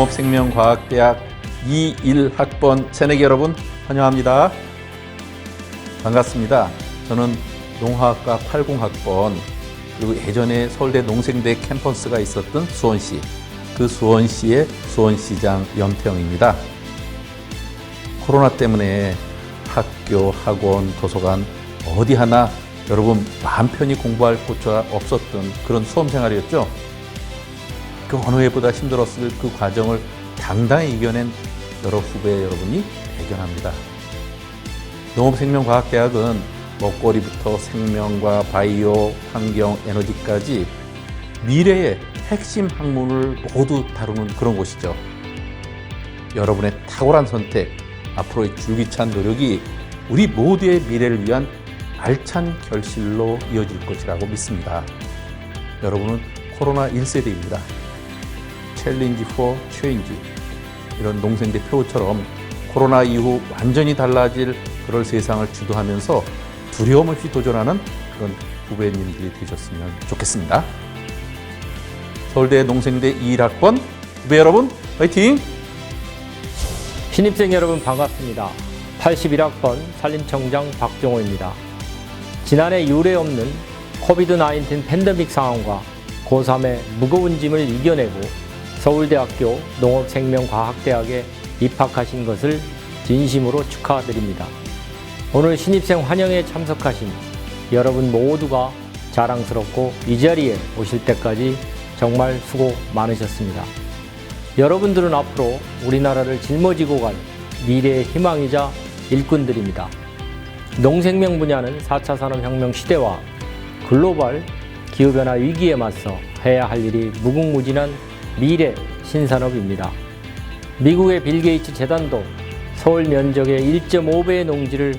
농업생명과학대학 21학번 새내기 여러분 환영합니다. 반갑습니다. 저는 농화학과 80학번 그리고 예전에 서울대 농생대 캠퍼스가 있었던 수원시 그 수원시의 수원시장 염태영입니다. 코로나 때문에 학교, 학원, 도서관 어디 하나 여러분 마음 편히 공부할 곳조차 없었던 그런 수험 생활이었죠. 그 어느 해보다 힘들었을 그 과정을 당당히 이겨낸 여러 후배 여러분이 대견합니다. 농업생명과학대학은 먹거리부터 생명과 바이오, 환경, 에너지까지 미래의 핵심 학문을 모두 다루는 그런 곳이죠. 여러분의 탁월한 선택, 앞으로의 줄기찬 노력이 우리 모두의 미래를 위한 알찬 결실로 이어질 것이라고 믿습니다. 여러분은 코로나 1세대입니다. 챌린지 포 체인지 이런 농생 대 표처럼 코로나 이후 완전히 달라질 그럴 세상을 주도하면서 두려움 없이 도전하는 그런 후배님들이 되셨으면 좋겠습니다. 서울대 농생대 21학번 후배 여러분 화이팅! 신입생 여러분 반갑습니다. 81학번 산림청장 박종호입니다. 지난해 유례 없는 코비드-19 팬데믹 상황과 고3의 무거운 짐을 이겨내고 서울대학교 농업생명과학대학에 입학하신 것을 진심으로 축하드립니다. 오늘 신입생 환영에 참석하신 여러분 모두가 자랑스럽고 이 자리에 오실 때까지 정말 수고 많으셨습니다. 여러분들은 앞으로 우리나라를 짊어지고 갈 미래의 희망이자 일꾼들입니다. 농생명 분야는 4차 산업혁명 시대와 글로벌 기후변화 위기에 맞서 해야 할 일이 무궁무진한 미래 신산업입니다. 미국의 빌 게이츠 재단도 서울 면적의 1.5배의 농지를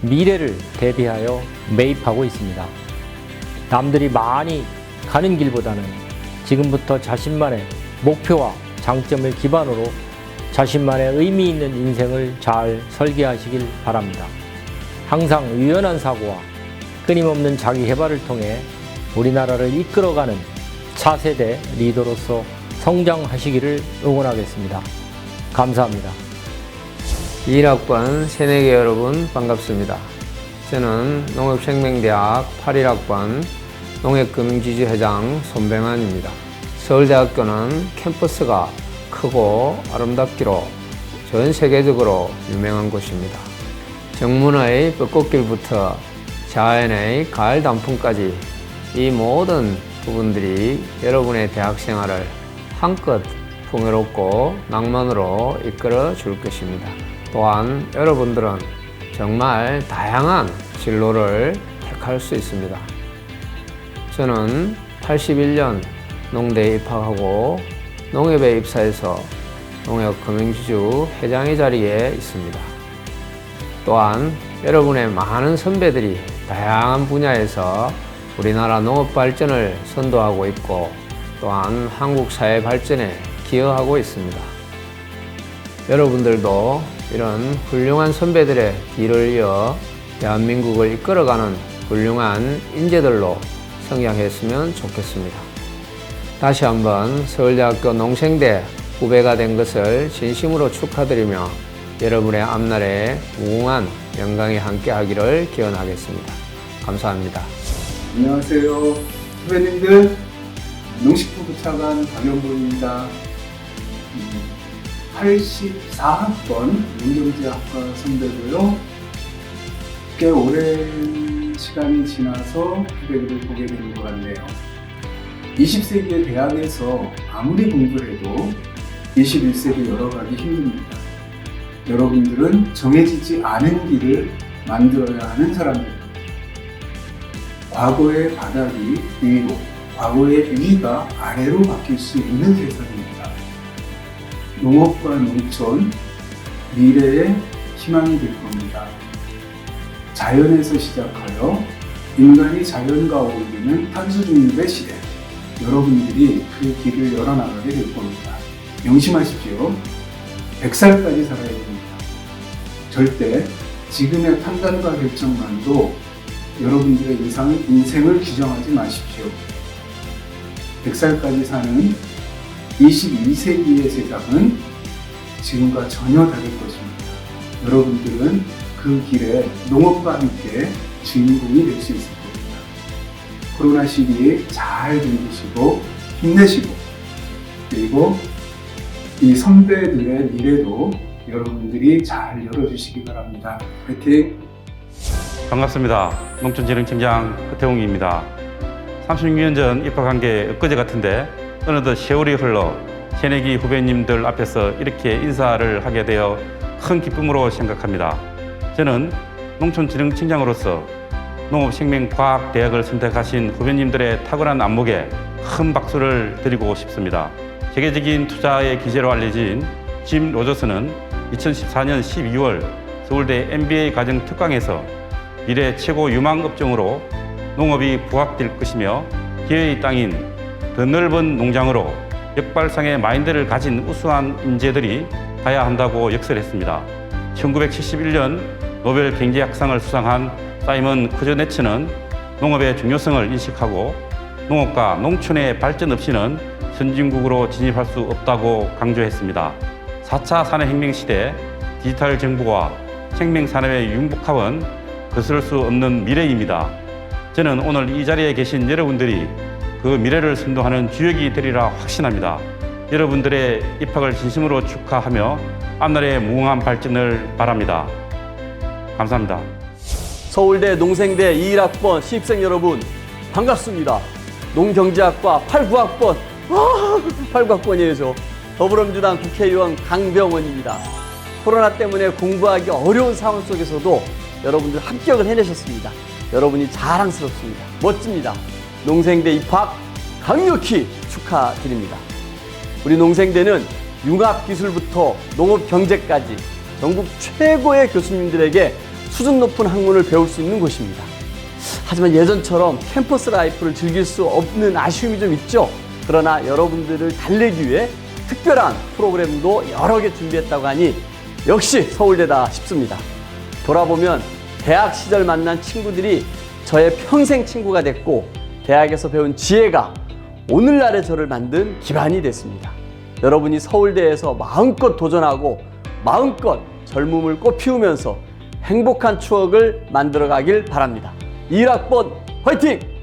미래를 대비하여 매입하고 있습니다. 남들이 많이 가는 길보다는 지금부터 자신만의 목표와 장점을 기반으로 자신만의 의미 있는 인생을 잘 설계하시길 바랍니다. 항상 유연한 사고와 끊임없는 자기 개발을 통해 우리나라를 이끌어가는 차세대 리더로서 성장하시기를 응원하겠습니다. 감사합니다. 1학번 새내기 여러분 반갑습니다. 저는 농업생명대학 81학번 농협금융지주 회장 손병환입니다. 서울대학교는 캠퍼스가 크고 아름답기로 전 세계적으로 유명한 곳입니다. 정문의 벚꽃길부터 자연의 가을 단풍까지 이 모든 부분들이 여러분의 대학 생활을 한껏 풍요롭고 낭만으로 이끌어 줄 것입니다. 또한 여러분들은 정말 다양한 진로를 택할 수 있습니다. 저는 81년 농대에 입학하고 농협에 입사해서 농협금융지주 회장의 자리에 있습니다. 또한 여러분의 많은 선배들이 다양한 분야에서 우리나라 농업 발전을 선도하고 있고 또한 한국 사회 발전에 기여하고 있습니다. 여러분들도 이런 훌륭한 선배들의 뒤를 이어 대한민국을 이끌어가는 훌륭한 인재들로 성장했으면 좋겠습니다. 다시 한번 서울대학교 농생대 후배가 된 것을 진심으로 축하드리며 여러분의 앞날에 무궁한 영광이 함께하기를 기원하겠습니다. 감사합니다. 안녕하세요. 후배님들, 농식품부 차관 박영보입니다. 84학번 농경제학과 선배고요. 꽤 오랜 시간이 지나서 후배들을 보게 되는 것 같네요. 20세기의 대학에서 아무리 공부해도 21세기 열어가기 힘듭니다. 여러분들은 정해지지 않은 길을 만들어야 하는 사람들입니다. 과거의 바닥이 위로, 과거의 위가 아래로 바뀔 수 있는 세상입니다. 농업과 농촌, 미래의 희망이 될 겁니다. 자연에서 시작하여 인간이 자연과 어울리는 탄소 중립의 시대. 여러분들이 그 길을 열어나가게 될 겁니다. 명심하십시오. 100살까지 살아야 됩니다. 절대 지금의 판단과 결정만도 여러분들의 인상, 인생을 규정하지 마십시오. 100살까지 사는 22세기의 세상은 지금과 전혀 다를 것입니다. 여러분들은 그 길에 농업과 함께 주인공이 될 수 있을 겁니다. 코로나 시기에 잘 견디시고 힘내시고 그리고 이 선배들의 미래도 여러분들이 잘 열어주시기 바랍니다. 화이팅! 반갑습니다. 농촌진흥청장 허태웅입니다. 36년 전 입학한 게 엊그제 같은데 어느덧 세월이 흘러 새내기 후배님들 앞에서 이렇게 인사를 하게 되어 큰 기쁨으로 생각합니다. 저는 농촌진흥청장으로서 농업생명과학대학을 선택하신 후배님들의 탁월한 안목에 큰 박수를 드리고 싶습니다. 세계적인 투자의 기재로 알려진 짐 로저스는 2014년 12월 서울대 MBA 과정 특강에서 미래 최고 유망 업종으로 농업이 부각될 것이며 기회의 땅인 더 넓은 농장으로 역발상의 마인드를 가진 우수한 인재들이 가야 한다고 역설했습니다. 1971년 노벨 경제학상을 수상한 사이먼 쿠저네츠는 농업의 중요성을 인식하고 농업과 농촌의 발전 없이는 선진국으로 진입할 수 없다고 강조했습니다. 4차 산업혁명 시대 디지털 정부와 생명산업의 융복합은 거스를 수 없는 미래입니다. 저는 오늘 이 자리에 계신 여러분들이 그 미래를 선도하는 주역이 되리라 확신합니다. 여러분들의 입학을 진심으로 축하하며 앞날의 무궁한 발전을 바랍니다. 감사합니다. 서울대 농생대 21학번 신입생 여러분 반갑습니다. 농경제학과 89학번 와 89학번이에요 저 더불어민주당 국회의원 강병원입니다. 코로나 때문에 공부하기 어려운 상황 속에서도 여러분들 합격을 해내셨습니다. 여러분이 자랑스럽습니다. 멋집니다. 농생대 입학 강력히 축하드립니다. 우리 농생대는 융합기술부터 농업경제까지 전국 최고의 교수님들에게 수준 높은 학문을 배울 수 있는 곳입니다. 하지만 예전처럼 캠퍼스 라이프를 즐길 수 없는 아쉬움이 좀 있죠. 그러나 여러분들을 달래기 위해 특별한 프로그램도 여러 개 준비했다고 하니 역시 서울대다 싶습니다. 돌아보면 대학 시절 만난 친구들이 저의 평생 친구가 됐고 대학에서 배운 지혜가 오늘날의 저를 만든 기반이 됐습니다. 여러분이 서울대에서 마음껏 도전하고 마음껏 젊음을 꽃피우면서 행복한 추억을 만들어 가길 바랍니다. 1학번 화이팅!